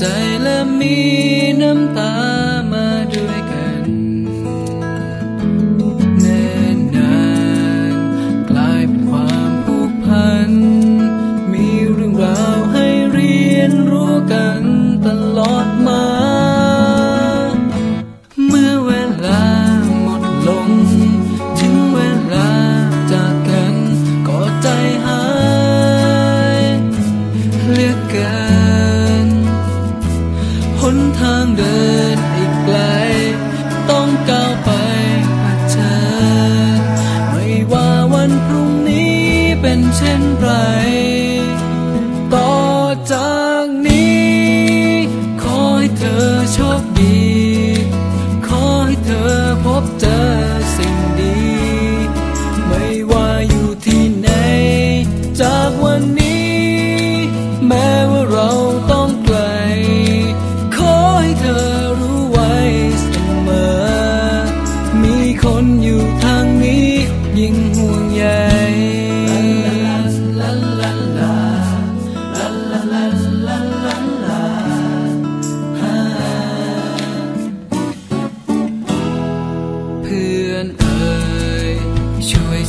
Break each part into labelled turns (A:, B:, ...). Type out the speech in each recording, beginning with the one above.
A: ใจและมีน้ำตามา เดินอีกไกล ต้องก้าวไป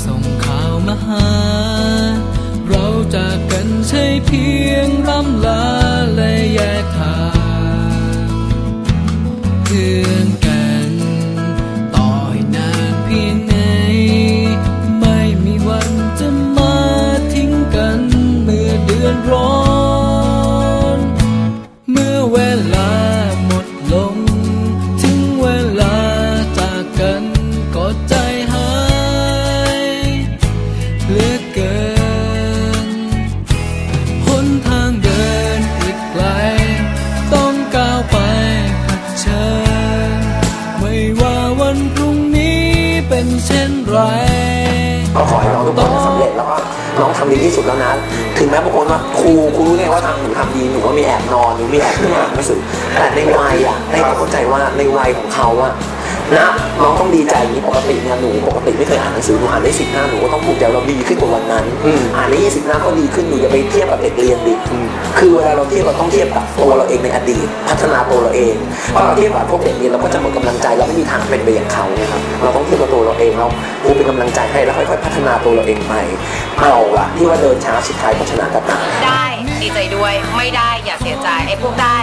A: ส่งข่าวมาหา เราจากกันใช่เพียงร่ำลาและแยกทางเพื่อนกัน ทุก
B: คนสำเร็จแล้วก็น้องทำดีที่สุดแล้วนะถึงแม้บางคนว่าครูครูรู้ไงว่าทำหนูทำดีหนูว่ามีแอบนอนหนูมีแอบขึ้นหนังสือแต่ในวัยอะในความเข้าใจว่าในวัยของเขาอะ นะน้องต้องดีใจอย่างนี้ปกติเนี่ยหนูปกติไม่เคยอ่านหนังสือหนูอ่านได้สิบหน้าหนูก็ต้องภูมิใจว่าเราดีขึ้นกว่าวันนั้นอ่านได้ยี่สิบหน้าก็ดีขึ้นหนูอย่าไปเทียบกับเด็กเรียนดิคือเวลาเราเทียบเราต้องเทียบกับตัวเราเองในอดีต พัฒนาตัวเราเองพอเราเทียบกับพวกเด็กเรียนเราก็จะหมดกำลังใจเราไม่มีทางเป็นไปอย่างเขานะครับเราต้องเทียบกับตัวเราเองเราครูเป็นกำลังใจให้แล้วค่อยๆ พัฒนาตัวเราเองไปเอาละที่ว่าเดินช้าสุดท้ายก็ชนะกันตาย
C: ได้ดี ใจด้วย ไม่ได้อย่าเสียใจไอ้พวกได้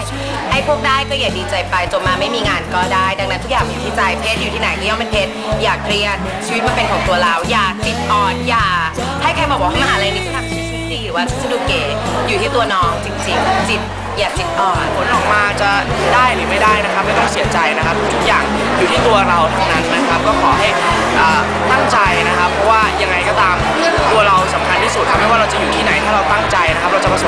C: ไอ้พวกได้ก็อย่าดีใจไปจนมาไม่มีงานก็ได้ ดังนั้นทุกอย่างอยู่ที่ใจเพศอยู่ที่ไหนก็ย่อมเป็นเพศอย่าเครียดชีวิตมันเป็นของตัวเรา อย่าจิตอ่อนอย่า ให้ใครมาบอกให้มหาลัยนี้จะทำชีวิตดีหรือว่าจะดูเก๋อยู่ที่ตัวน้องจริงๆ จิตอย่าจิตอ่อน
D: ผลออกมาจะได้หรือไม่ได้นะครับ ไม่ต้องเสียใจนะครับ ทุกอย่างอยู่ที่ตัวเราทั้งนั้นนะครับ ก็ขอให้ตั้งใจนะครับ เพราะว่ายังไงก็ตามตัวเราสำคัญที่สุดครับไม่ว่าเราจะอยู่ที่ไหนถ้าเราตั้งใจนะครับ เราจะประสบ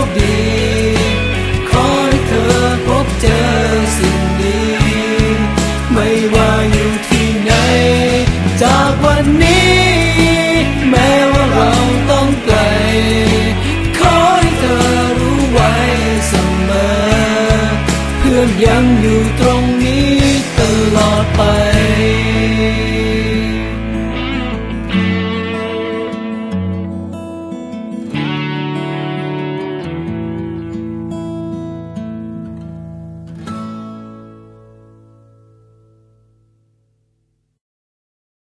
A: คดี ขอให้เธอพบเจอสิ่งดี ไม่ว่าอยู่ที่ไหน จากวันนี้ แม้ว่าเราต้องไกล ขอให้เธอรู้ไว้เสมอ เพื่อนยังอยู่ตรงนี้ตลอดไป